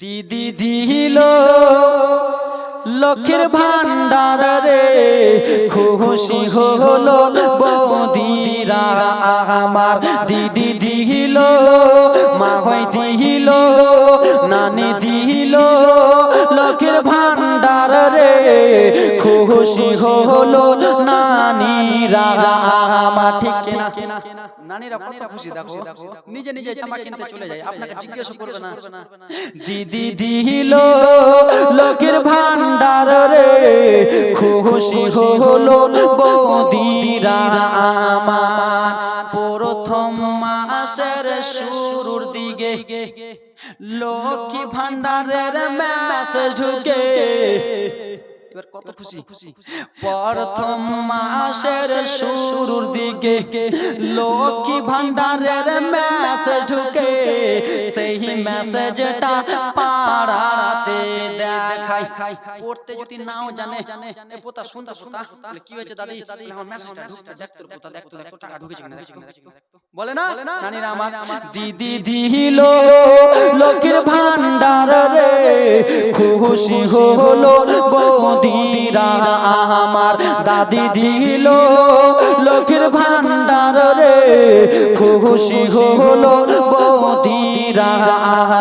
দিদি দিল লক্ষ্মীর ভান্ডার রে খুশি হলো বৌদিরা আমার। দিদি দিল মা হয় দিল, নানি দিল লক্ষ্মীর ভান্ডার রে খুশি হলো নানিরা আমার। ঠিক কিনা? নানিরা কত খুশি দেখো নিজে নিজে জামা কিনতে চলে যায়। আপনাকে জিজ্ঞেস করবে না। দিদি দিল লোকের ভান্ডার রে খুশি হলো বৌদিরা আমার প্রথম মাসের শুরুর দিকে লক্ষ্মী ভান্ডারের মেসেজ ঢুকে। এবার কত খুশি? প্রথম মাসের শুরুর দিকে লক্ষ্মী ভান্ডারের মেসেজ ঢুকে। সেই মেসেজটা পাড়াতে দেখাই। পড়তে যদি নাও জানে এ পোতা শুনতা বলে, কি হয়েছে দাদি? দাদি? আমার মেসেজটা ঢুকতে দেখতো রে পোতা। দেখতো দেখতো টাকা ঢুকেছে কিনা। বলে না? নানিরা আমার দিদি দিল লক্ষ্মীর ভান্ডার খুশি হলো বৌদিরা আমার দাদি দিল লক্ষ্মীর ভান্ডার রে। খুশি হলো বৌদিরা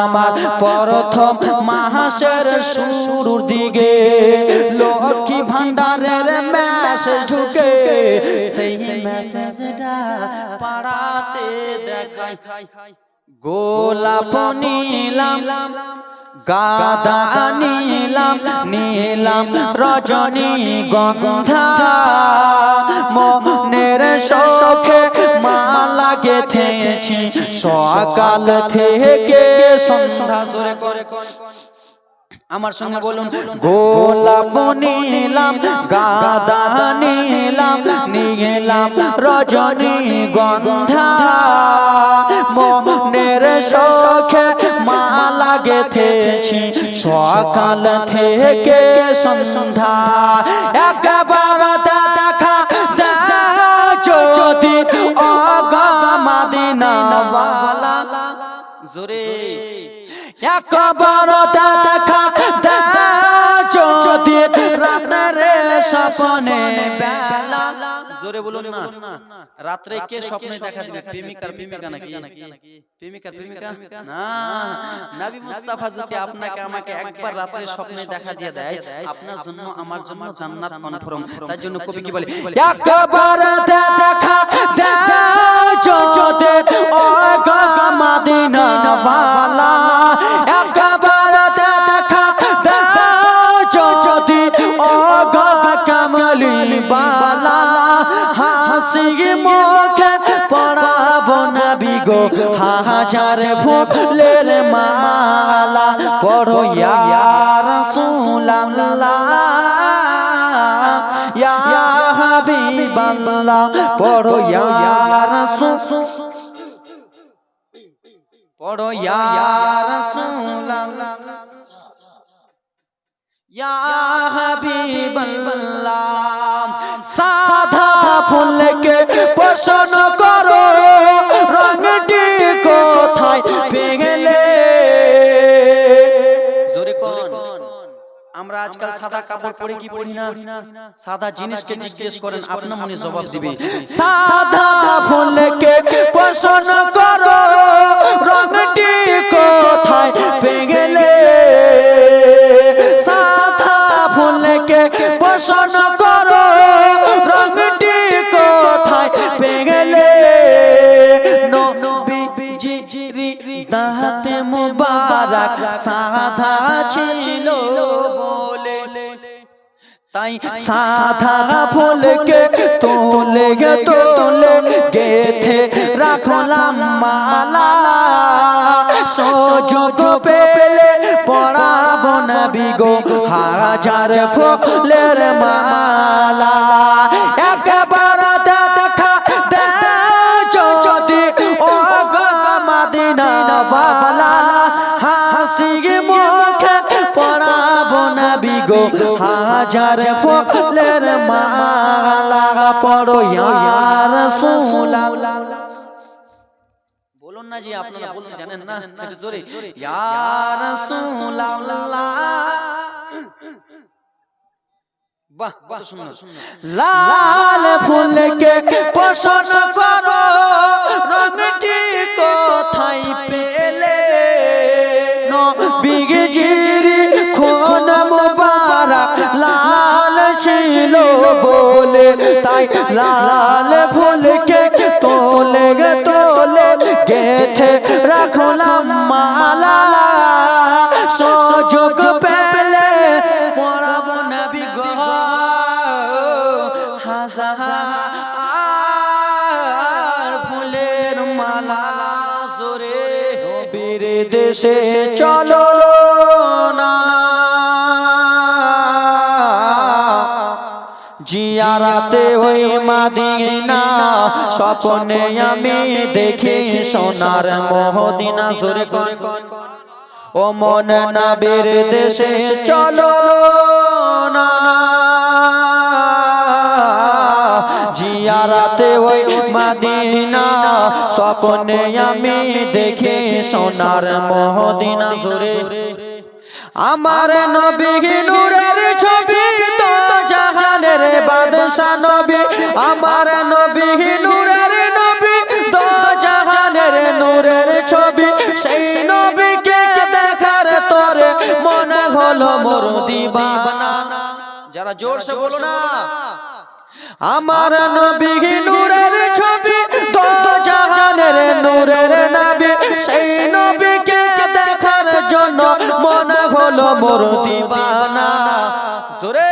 আমার প্রথম মাসের শুরুর দিকে। লক্ষ্মী ভান্ডারের মেসেজ ঢুকে সেই মেসেজটা পাড়াতে দেখাই গোলাপ নিলাম গাদা নিলাম নিলাম, রজনী গন্ধা। মনের শোকে মালা গেথেছি সকাল থেকে সন্ধ্যা। ধরে করে আমার সঙ্গে বলুন, গোলাপ, নিলাম গাদা নিলাম নিলাম, রজনী গন্ধা। মনের শোকে মালা গেথেছি। সকাল থেকে সন্ধ্যা। একবার দেখা যদি অগমাদিনা জোরে। একবার দেখা যদি রাতের স্বপ্নে বেলা জোরে বলুন না। রাত্রে কে স্বপ্নে দেখা দিবে? প্রেমিকার প্রেমিকা নাকি? প্রেমিকার প্রেমিকা? না। নবী মুস্তাফা যদি আপনাকে আমাকে একবার রাত্রে স্বপ্নে দেখা দিয়ে দেয়। আপনার জন্য আমার জন্য জান্নাত কনফার্ম তার জন্য কবি কি বলে? একবার দেখা দাও যদি ও মদিনা वाला একবার হাসি মুখে পড়াবো নবী গো। হাজার ফুলের মালা পড়ো ইয়া রাসূলুল্লাহ। ইয়া হাবিবাল্লাহ, পড়ো ইয়া রাসূল। পড়ো ইয়া রাসূলুল্লাহ। সাদা ফুলকে পছন্দ করো রংটি কোথায় কোন। আমরা আজকাল সাদা কাপড় পরে কি পরি না? সাদা জিনিসকে জিজ্ঞেস করেন আপনার মনে জবাব দিবে। সাদা ফুলকে পছন্দ করো রংটি কোথায় পেগেলে সাদা ছিল বলে। তাই সাদা ফুলকে তোলে গে তোলে গেথে রাখলাম মালা। সুযোগ পেলে পড়াবো নবী গো, হাজার ফুলের মালা। একবার হাজার ফুলের মালা পড়ো ইয়া রাসূলুল্লাহ বলুন না যে আপনারা বলতে জানেন না একটু জোরে। ইয়া রাসূলুল্লাহ বাহ বাহ সুন্দর লাল ফুলকে পছন্দ করো রংটি তাই লাল ফুলকে তোলে গে তোলে গেথে রাখলাম মালা সুযোগ পেলে পড়াব নবী গো। হাজার ফুলের মালা জোরে। নবীর দেশে চলো। জিয়ারাতে ওই মাদিনা, স্বপ্নে আমি দেখি সোনার মহদিনা কর। ও মন নবীর দেশে চলো না। জিয়ারাতে ওই মাদিনা, স্বপ্নে আমি দেখি সোনার মহদিনা, জোরে আমার নবী নূরের ছবি তো জাহানের বাদশা নবী। আমার নবী নূরের নবী তো জাহানের নূরের ছবি। সেই নবীকে দেখার তোরে মনে হলো মোর দিবানা। যারা জোরসে বলো না। আমার নবী নূরের ছবি তো জাহানের নূরের নবী। সেই নবীকে জন্য মনে হলো মোর দিবানা জোরে,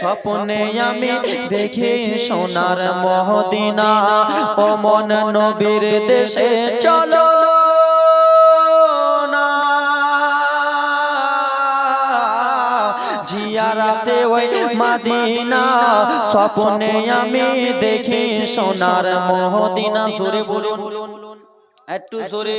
স্বপ্নে আমি দেখি সোনার মহদিনা। ও মন নবীর দেশে চলো জিয়ারাতে ওই মাদিনা। স্বপ্নে আমি দেখি সোনার মহদিনা। জোরে বলুন, একটু জোরে।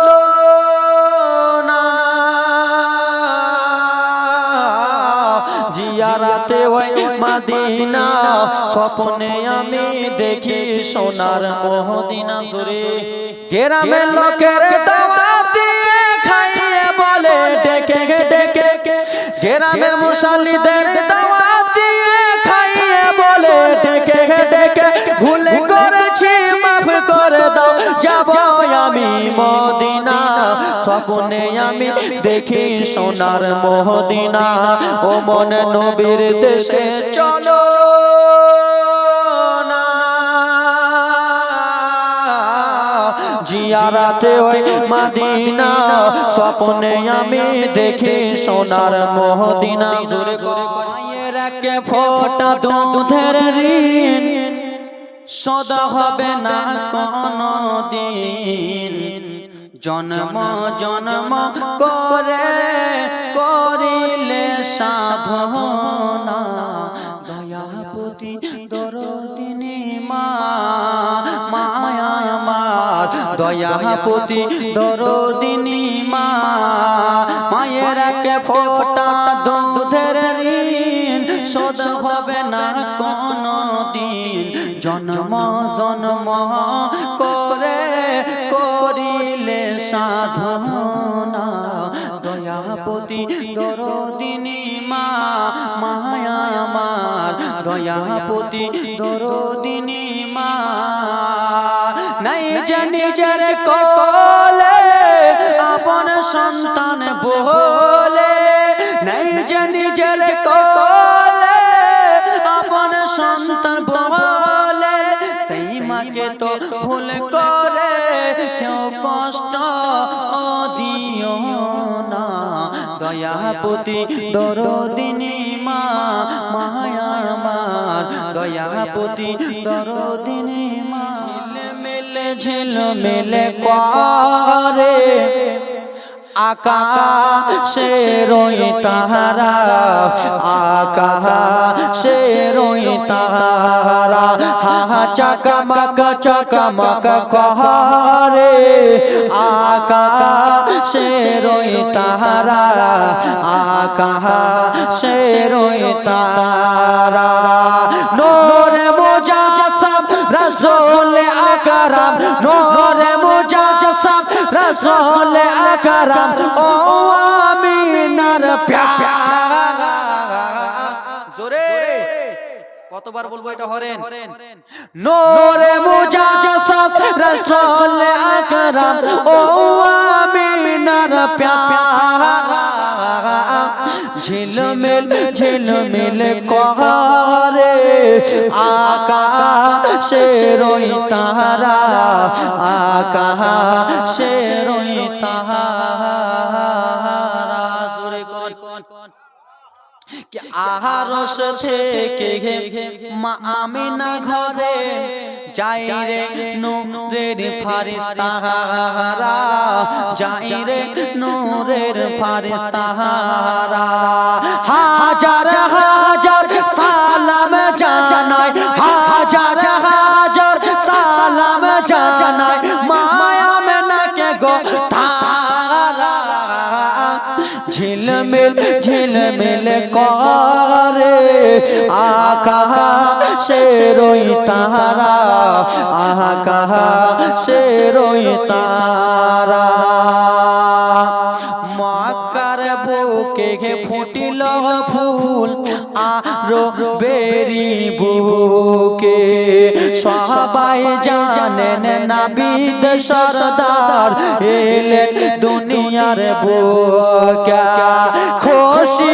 জিয়ারাতে ওই মাদিনা স্বপ্নে আমি দেখি সোনার মহদিনা সুরে গ্রামের লোকের দাওয়াত দিয়ে খাইয়ে বলে ডেকে ডেকে গ্রামের মুসাল্লিদের স্বপ্নে আমি দেখি সোনার মহদিনা। ও মন নবীর দেশে চলো জিয়ারাতে ওই মাদিনা। স্বপ্নে আমি দেখি সোনার মহদিনা। জোরে মায়ের একে ফোটা দুধের ঋণ। সদা হবে না কোনো দিন। জন্ম জন্ম করে করিলে সাধনা। দয়াপতি দরদিনী মা মায়া দয়াপতি দরদিনী মা মায়ের কে ফোটা দুধের ঋণ। শোধ হবে না কোনো দিন। জন্ম জন্ম সাধনা, দয়াপতি দরদিনী মা, মায়া আমার, দয়াপতি দরদিনী মা। নাই জানি যার কলে আপন সন্তান বলে নাই জানি যার কলে আপন সন্তান বলে সেই মাকে তো ভুল করে দয়াপতি, দরদিনী মা, মায়া আমার। দয়াপতি, দরদিনী মা। মেলে ঝিল মেলে করে। আকাশে রই তাহারা, আকাশে রই তাহারা। হা হা চাকা আকা সে কহারে রই তাহারা আকাশে রই তাহারা কতবার হরেন। নোরে মুজাসসাম রাসূল আকরাম। ও আমিনার প্যারা। ঝিলমিল ঝিলমিল কহারে আকাশে রই তাহারা আকাশে রই তাহারা কি আহারস থেকে মা আমিনা ঘরে যাই রে নূরের ফারিস্তাহারা যাই রে নূরের ফারিস্তাহারা হাজার হাজার করে আকাশে রই তারা আকাশে রই তারা। মক্কার বুকে ফুটিল ফুল, আরও বেরি বুকে। সবাই জানেন নাবিদ সরদার, এলেন দুনিয়ার বুকে। খুশি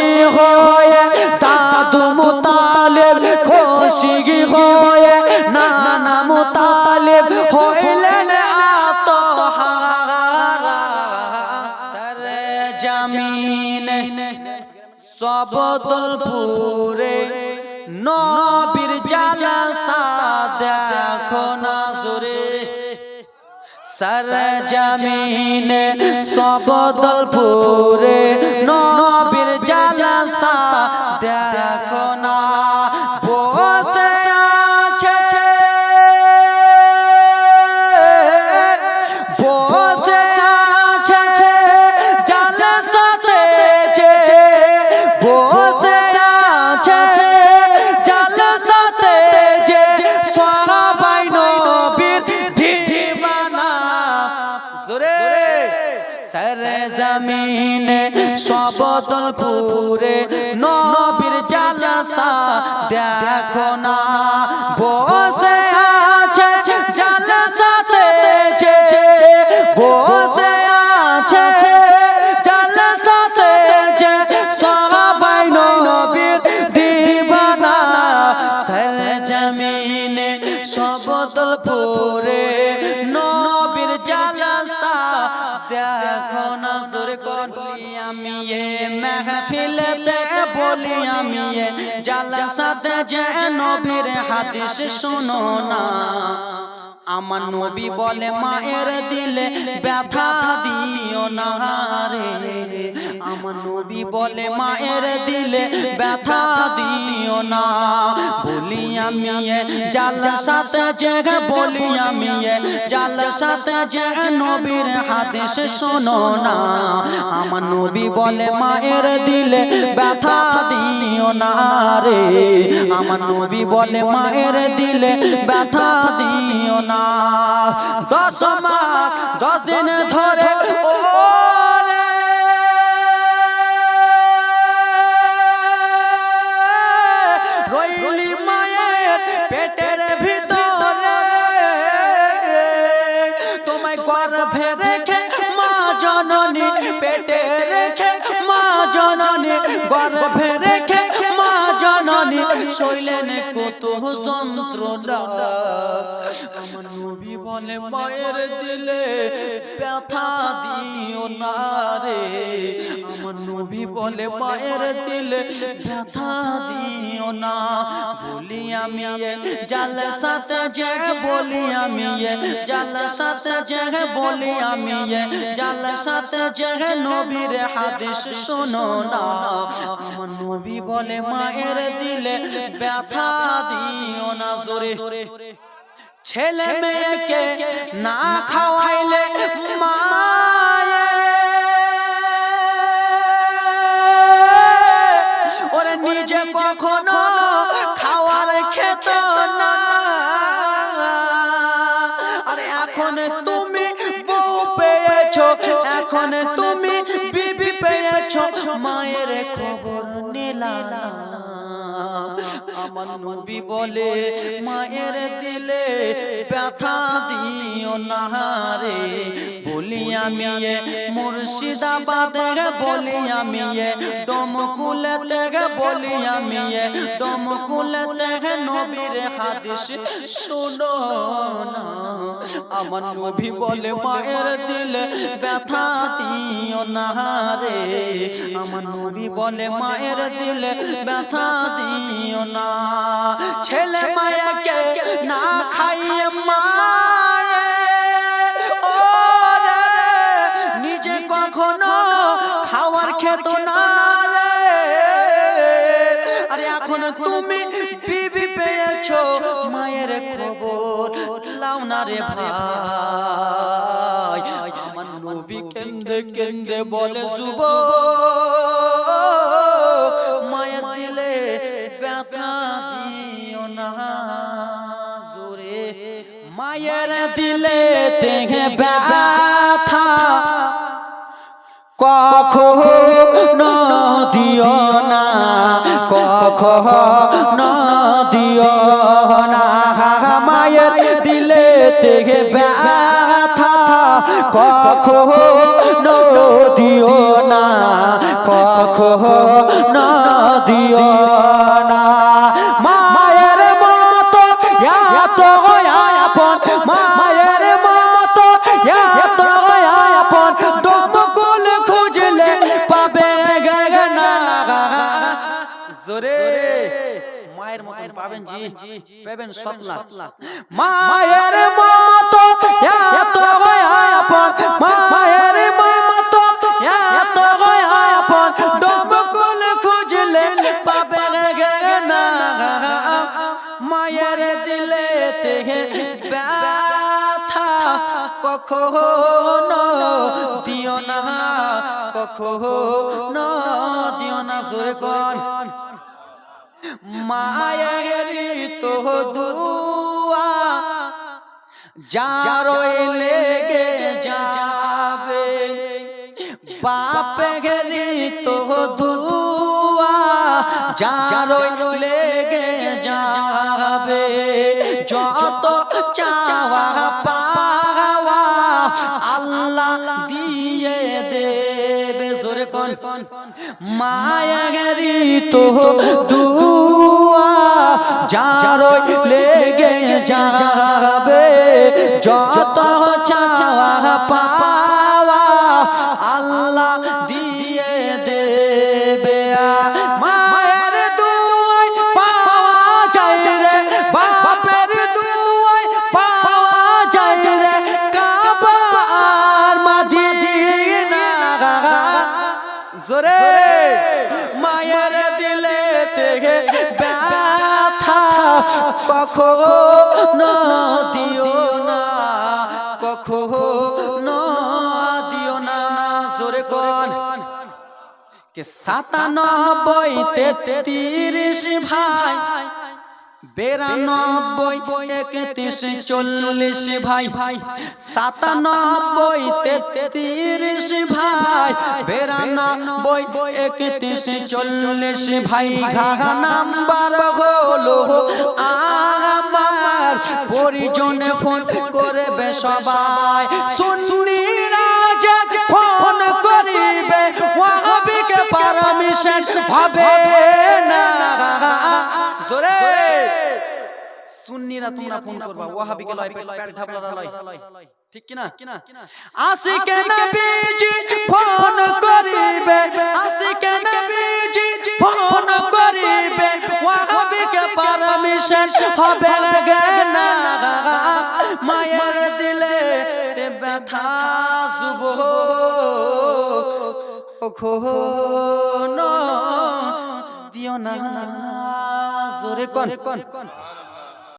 সবদলপুরে জালসাতে যে নবীর হাদিস শুনো না। আমার নবী বলে মায়ের দিলে ব্যথা দিও না রে। আমার নবী বলে মায়ের দিলে ব্যথা দিও না। বলি আমি এ জাল সাথে যে বলি আমি এ জাল সাথে যে নবীর হাদিস শোনো না। আমার নবী বলে, মায়ের দিলে ব্যথা দিও না রে। আমার নবী বলে, মায়ের দিলে ব্যথা দিও না। দশ মাস, দশ দিন ধরে পেটে রেখে মা জননী গর্ভে রেখে মা জননী শৈলেন কত যন্ত্রণা বলে মায়ের দিলে ব্যথা দিও না রে। আমার নবী বলে, মায়ের দিলে ব্যথা দিও না। বলি, আমি জাল সাথে যে বলি, আমি জাল সাথে যে বলি, আমি জাল সাথে যে নবীর হাদিস শোনো না। আমার নবী বলে, মায়ের দিলে ব্যথা দিও না। জোরে। ছেলে মেয়েকে না খাওয়াইলে মায়ে নবী বলে মায়ের দিলে ব্যথা দিও না রে। বলি আমি মুর্শিদাবাদে বলি আমি এ দমকুলেতে বলি আমি এ দমকুলেতে নবীর হাদিস শুনো আমার নবী বলে মায়ের দিলে ব্যথা দিও না রে। আমার নবী বলে মায়ের দিলে ব্যথা দিও না। ছেলে মায়াকে না খাইয়ে রে ভাই। আমার নবী কেন্দে কেন্দে বলে যুব মায়ের দিলে ব্যথা দিও না। জোরে মায়ের দিলে তেহে ব্যথা। কখনো দিও না কখনো কখনো দিও না কখনো দিও না। মায়ের মতো এত আপন। মায়ের মতো এত আপন। ডমকুল খুঁজলে পাবে না জোরে। মায়ের মতন পাবেন জি। পাবেন সতলা মায়ের মায়ের দিলে থেকে ব্যথা কখনো দিও না, কখনো দিও না, জোরে কন। মায়েরই তো দুয়া, যারো লেগে যাবে। বাপেরই তো দুয়া, যারো কোন। মায়াগেরি তো দুয়া যারো লেগে যাবে যত চাওয়া পাওয়া কখনো দিও না, কখনো দিও না। জোরে কোন? কে ভাই, বেরানব্বই একত্রিশ চল্লিশ ভাই ভাই সাতানব্বই তেত্রিশ ভাই, বেরানব্বই একত্রিশ চল্লিশ ভাই। ঘা নাম্বার হলো আমার পরিজনে ফোন করবে সবাই। শুনি রাজা ফোন করিবে ওয়াহাবিকে পারমিশন হবে না। জোরে। সুন্নিরা তোমরা ফোন করবা ওয়াহাবিকে লয় পেট লয়। ঠিক নবীজি ফোন করিবে নবীজি ফোন করিবে, ওয়াহাবিকে পারমিশন হবে না। মায়ের দিলে ব্যথা শুভ কখনো দিও না। জোরে কন।